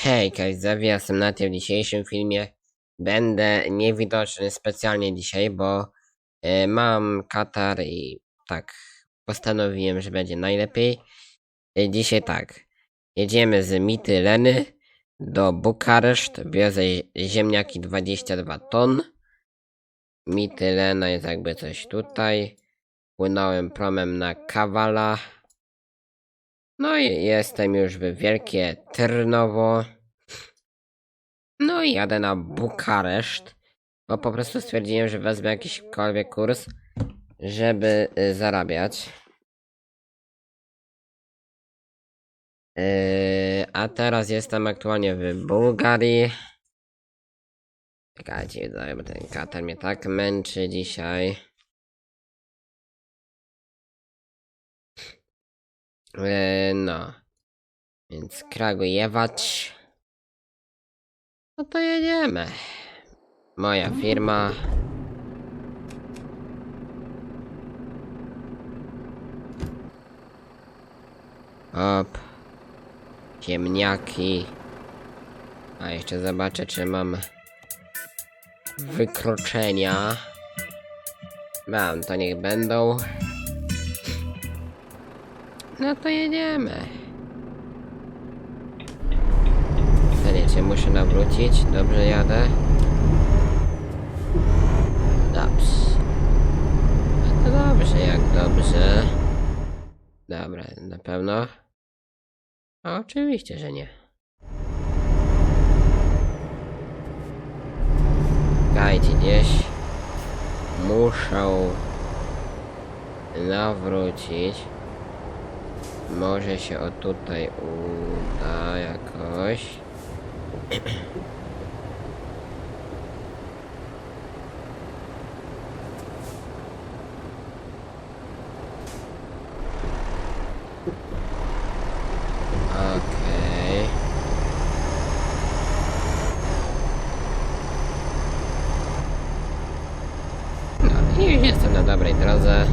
Hej, Kajzewie, jestem na tym dzisiejszym filmie. Będę niewidoczny specjalnie dzisiaj, bo e, mam katar i tak postanowiłem, że będzie najlepiej. E, dzisiaj tak, jedziemy z Mityleny do Bukareszt, wiozę ziemniaki 22 ton. Mitylena jest jakby coś tutaj. Płynąłem promem na Kawala. No i jestem już w Wielkie Trnowo. No i jadę na Bukareszt, bo po prostu stwierdziłem, że wezmę jakiśkolwiek kurs, żeby y, zarabiać. Yy, a teraz jestem aktualnie w Bułgarii. Czekajcie, bo ten kater mnie tak męczy dzisiaj. Yy, no. Więc Kragujewać. No to jedziemy. Moja firma. Hop. Ziemniaki. A jeszcze zobaczę, czy mam wykroczenia. Mam, to niech będą. No to jedziemy. Czy muszę nawrócić? Dobrze jadę? Dobrze. No to dobrze, jak dobrze. Dobra, na pewno? A oczywiście, że nie. Czekajcie gdzieś. Muszę nawrócić. Może się o tutaj uda jakoś. Okej. No już jestem na dobrej drodze.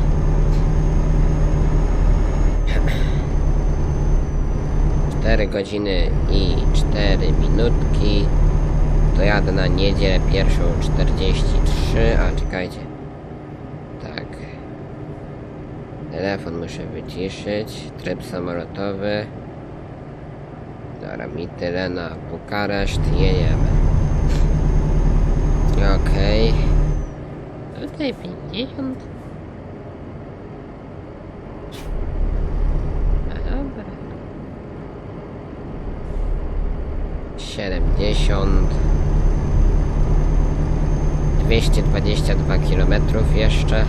Cztery godziny i cztery minutki. To jadę na niedzielę pierwszą 43, a czekajcie. Tak. Telefon muszę wyciszyć. Tryb samolotowy. Dobra, mi tyle na Bukareszt. Jedziemy. Okej. Tutaj 50. A dobra. 70 222 km jeszcze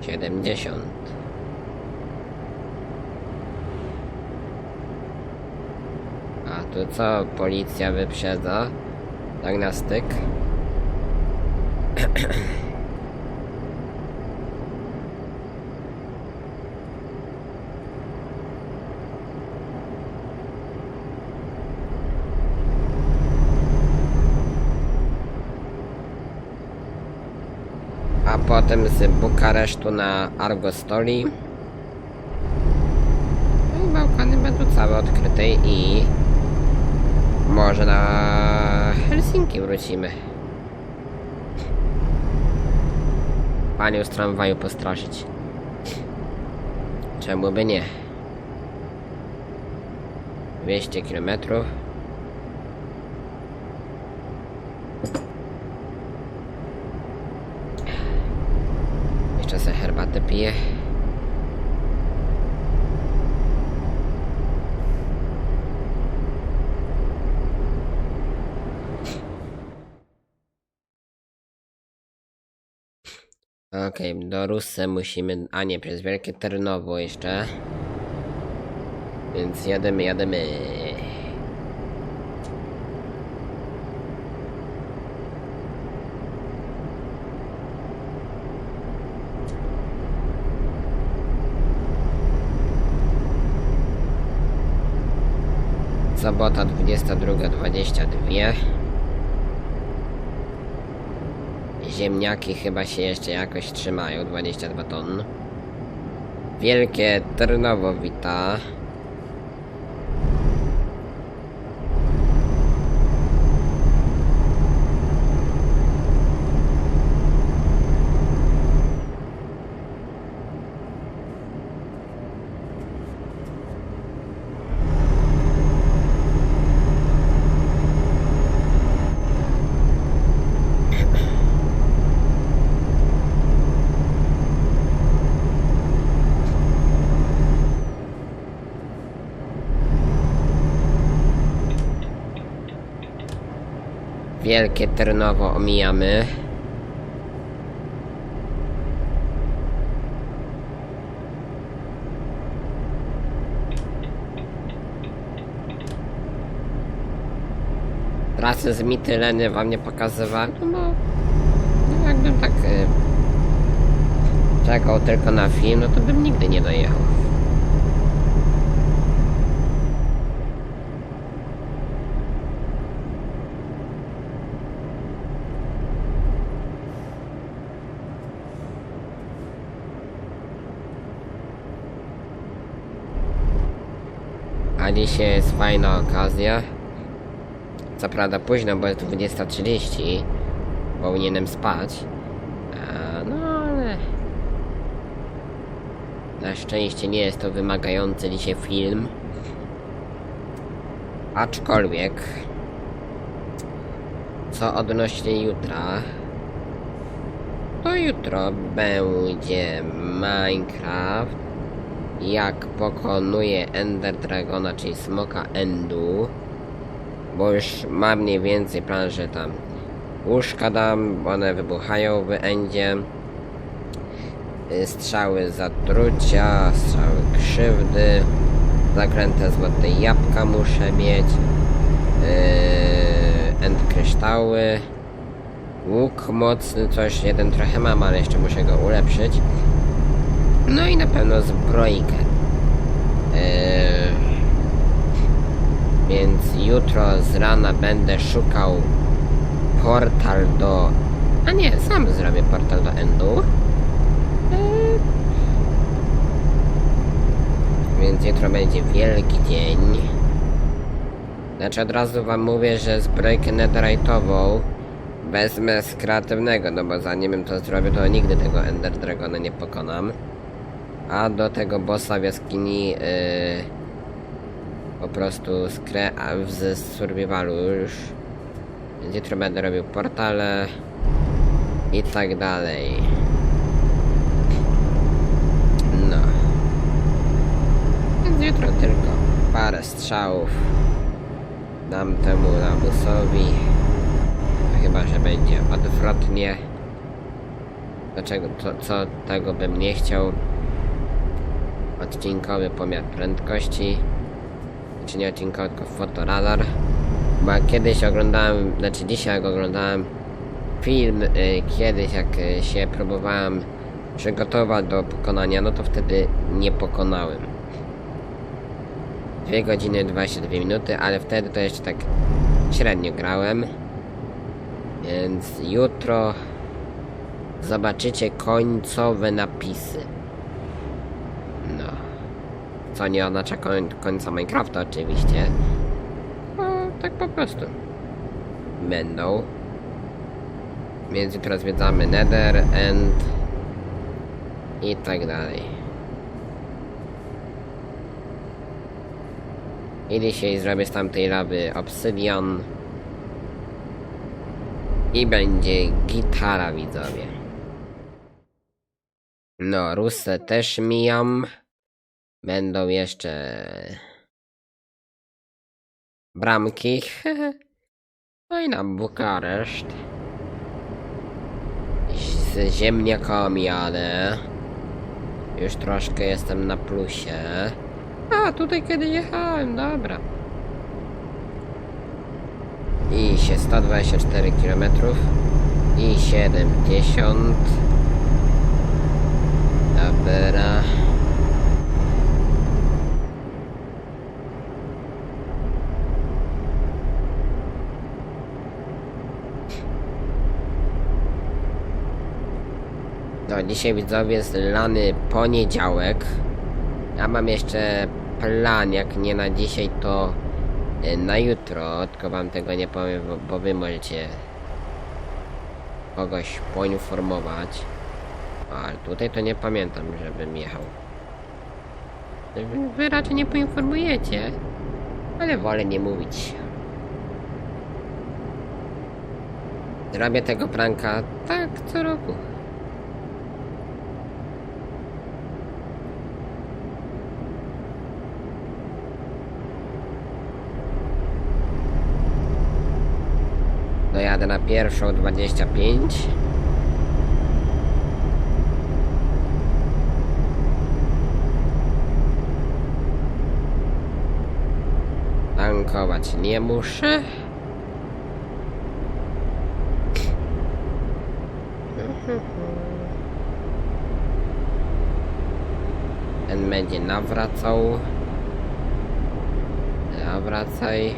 Siedemdziesiąt. A tu co policja wyprzedza? Tak na styk. A potem z Bukaresztu na Argostoli. No i Bałkany będą całe odkryte i może na Helsinki wrócimy. Panią z tramwaju postraszyć. Czemu by nie? 200 kilometrów. Jeszcze herbatę piję. Okej, do Russe musimy... A nie, przez Wielkie Ternowo jeszcze. Więc jademy, jademy. Sobota 22.22 Ziemniaki chyba się jeszcze jakoś trzymają, 22 ton. Wielkie Trnowo wita. Wielkie Trnowo omijamy. Trasy z Mityleny wam nie pokazywałem, no bo no jakbym tak y, czekał tylko na film, no to bym nigdy nie dojechał. A dzisiaj jest fajna okazja. Co prawda późno, bo jest 20.30. Powinienem spać. A, no ale... Na szczęście nie jest to wymagający dzisiaj film. Aczkolwiek... Co odnośnie jutra... To jutro będzie Minecraft jak pokonuje Ender Dragona, czyli Smoka Endu. Bo już mam mniej więcej plan, że tam łóżka dam, one wybuchają w Endzie. Y, Strzały zatrucia, strzały krzywdy, zakręte złote jabłka muszę mieć, yy, end kryształy, łuk mocny, coś jeden trochę mam, ale jeszcze muszę go ulepszyć. No i na pewno zbrojkę. Eee, więc jutro z rana będę szukał portal do... A nie, sam zrobię portal do Endu. Eee, więc jutro będzie wielki dzień. Znaczy od razu wam mówię, że zbrojkę netherite'ową wezmę z kreatywnego, no bo zanim to zrobił, to nigdy tego Ender Dragona nie pokonam. A do tego bossa w jaskini yy, po prostu z kre survivalu już. Więc jutro będę robił portale i tak dalej. No. Więc jutro tylko parę strzałów dam temu lamusowi. Chyba, że będzie odwrotnie. Dlaczego, to, co tego bym nie chciał odcinkowy pomiar prędkości znaczy nie odcinkowy, tylko fotoradar bo kiedyś oglądałem, znaczy dzisiaj jak oglądałem film y, kiedyś jak y, się próbowałem przygotować do pokonania, no to wtedy nie pokonałem 2 godziny 22 minuty, ale wtedy to jeszcze tak średnio grałem więc jutro zobaczycie końcowe napisy. Co nie oznacza koń, końca Minecrafta oczywiście. No, tak po prostu. Będą. Więc jutro zwiedzamy Nether, End i tak dalej. I dzisiaj zrobię z tamtej lawy obsydian. I będzie gitara widzowie. No, Rusę też mijam. Będą jeszcze bramki. No i na Bukareszt. Z ziemniakami jadę. Już troszkę jestem na plusie. A, tutaj kiedy jechałem, dobra. I się 124 km. I 70. Dobra. No, dzisiaj widzowie jest lany poniedziałek. Ja mam jeszcze plan, jak nie na dzisiaj, to y, na jutro, tylko wam tego nie powiem, bo, wy możecie kogoś poinformować. Ale tutaj to nie pamiętam, żebym jechał. Wy- raczej nie poinformujecie, ale wolę nie mówić. Zrobię tego pranka tak co roku. Dojadę na pierwszą 25. Tankować nie muszę. Ten będzie nawracał. Nawracaj.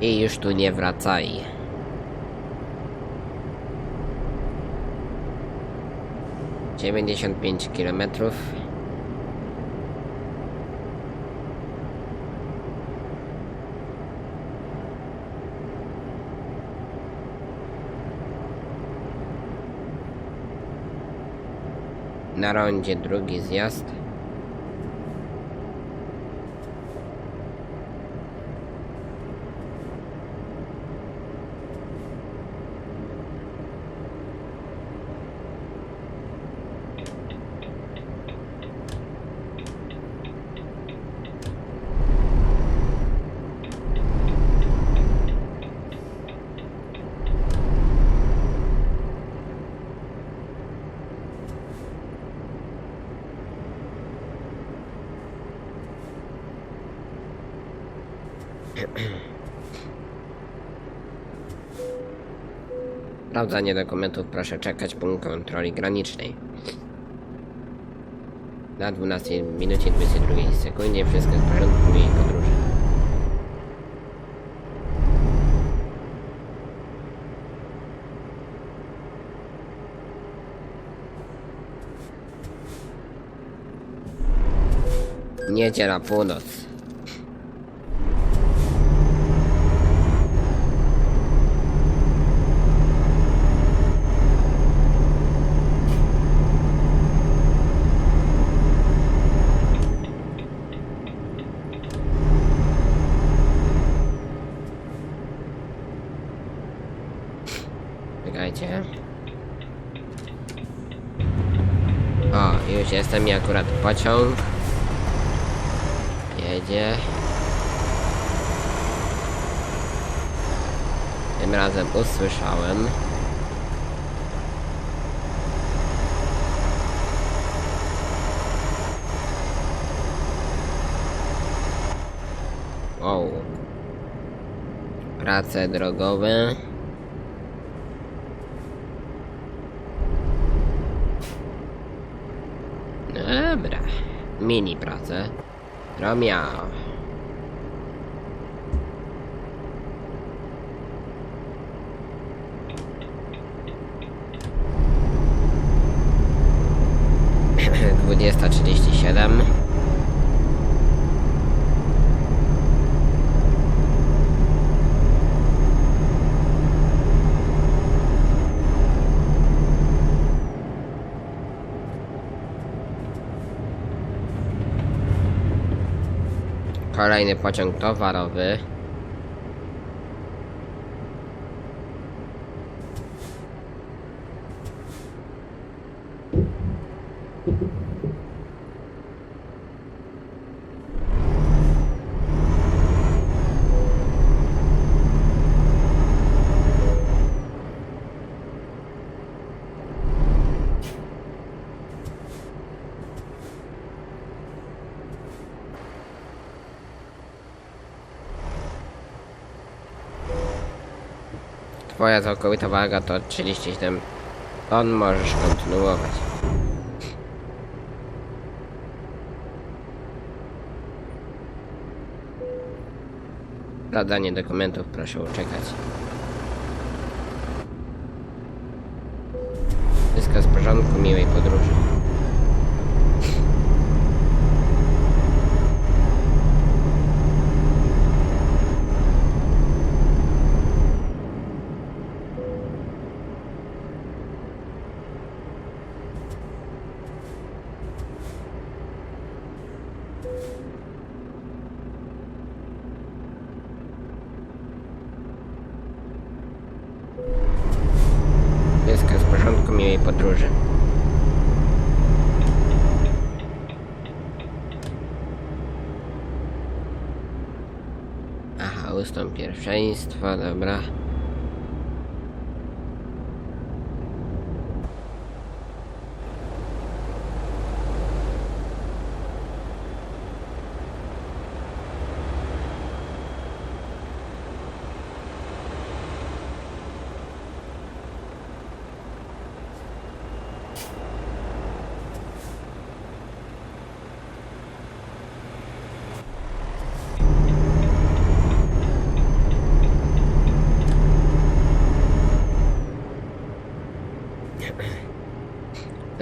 I już tu nie wracaj. Dziewięćdziesiąt pięć kilometrów. Na rondzie drugi zjazd. Sprawdzanie dokumentów proszę czekać punkt kontroli granicznej. Na 12 minucie 22 sekundzie wszystko w porządku mojej podróży. Niedziela północ. Czekajcie. O, już jestem i akurat pociąg. Jedzie. Tym razem usłyszałem. Wow. Prace drogowe. Dobra. Mini pracę. Romeo. Dwudziesta Kolejny pociąg towarowy. Twoja całkowita waga to 37 ton, możesz kontynuować. Badanie dokumentów proszę uczekać. Wszystko z porządku, miłej podróży. Wszystko w porządku, miłej podróży. Aha, ustąp pierwszeństwa, dobra.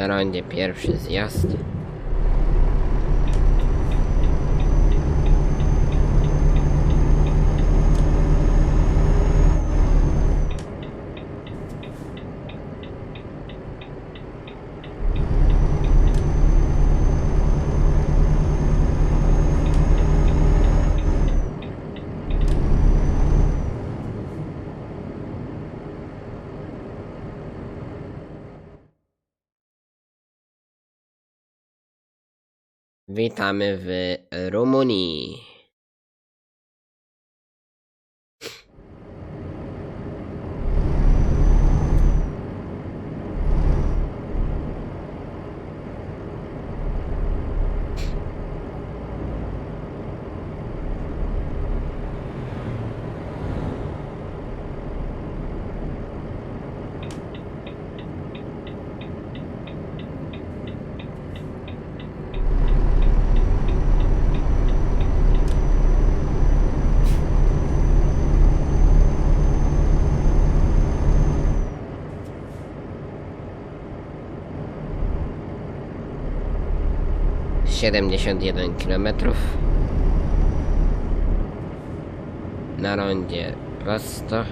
Na rondzie pierwszy zjazd. Witamy w Rumunii. Siedemdziesiąt jeden kilometrów. Na rondzie prosto.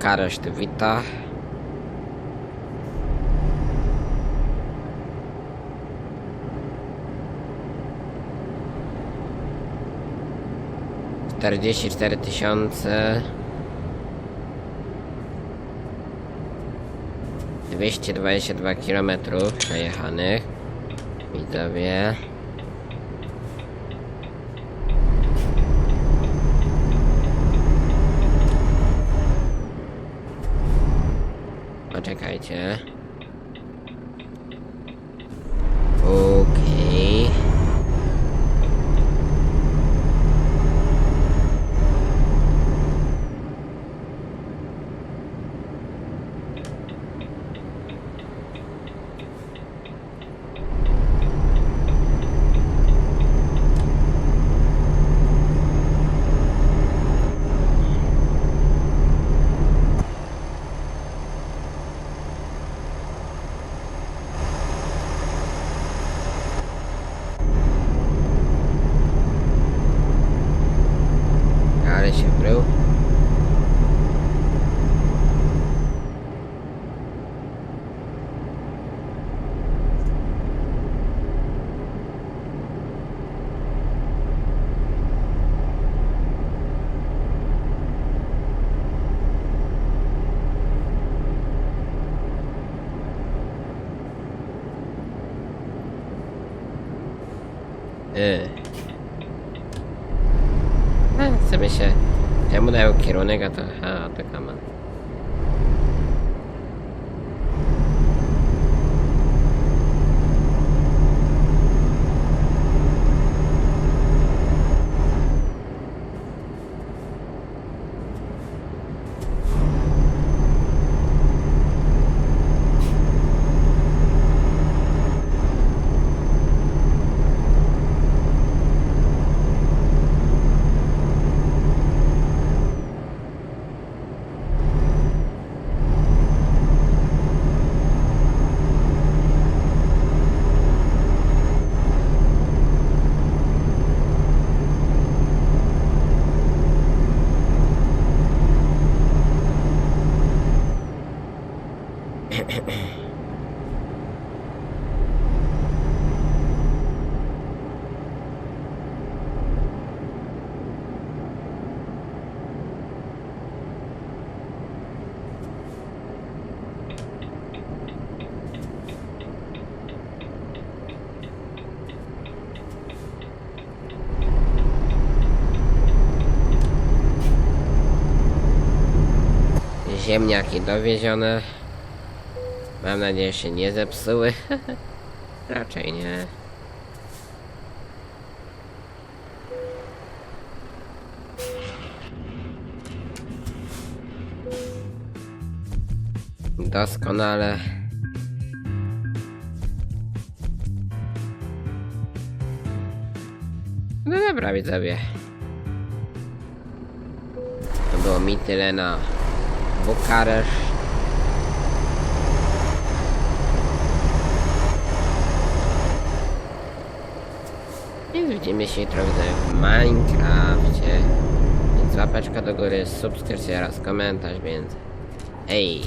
I Bukareszt wita. Czterdzieści cztery tysiące dwieście dwadzieścia dwa kilometrów przejechanych. Widzowie. Okay. Yy. A, sobie się... Ja mu daję kierunek, a to... A, to kama. Ziemniaki dowiezione. Mam nadzieję, że się nie zepsuły. Raczej nie. Doskonale. No dobra, widzowie. To było mi tyle na Bukaresz. Więc widzimy się widzowie, w Minecrafcie. Więc łapeczka do góry, subskrypcja oraz komentarz, więc hej!